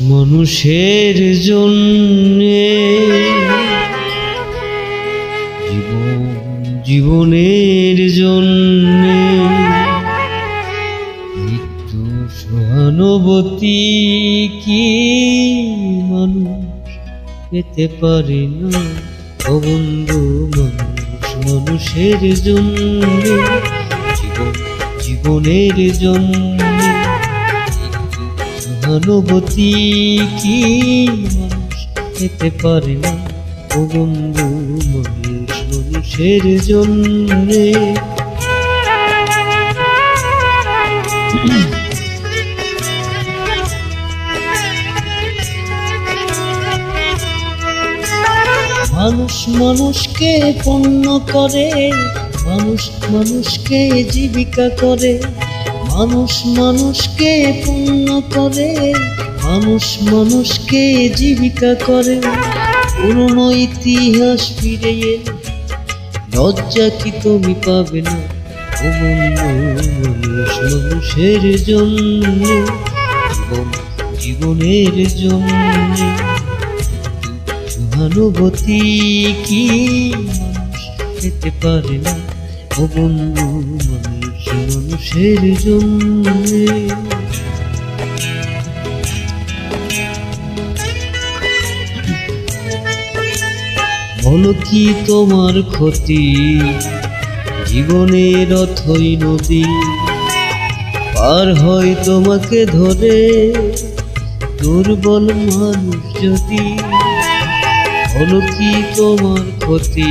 মানুষ মানুষের জন্যে। জীবন জীবনের জন্যে। মৃত্যু সহানুভূতি কি মানুষ পেতে পারে না? ও বন্ধু, মানুষ মানুষের জন্যে। জীবন জীবনের জন্যে। সহানুভূতি কি মানুষ পারে না? ও মানুষ মানুষের জন্যে। মানুষ মানুষকে পণ্য করে, মানুষ মানুষকে জীবিকা করে। মানুষ মানুষকে পূর্ণ করে, মানুষ মানুষকে জীবিকা করে। পুরনো ইতিহাস ফিরে লজ্জা কি তুমি পাবে না? মানুষ মানুষের জন্য জীবন জীবনের জন্য। সহানুভূতি কি পেতে পারে না? মানুষের জন্য। কি তোমার ক্ষতি? জীবনের অথই নদী, পার হয় তোমাকে ধরে। দুর্বল মানুষ যদি হলো কি তোমার ক্ষতি?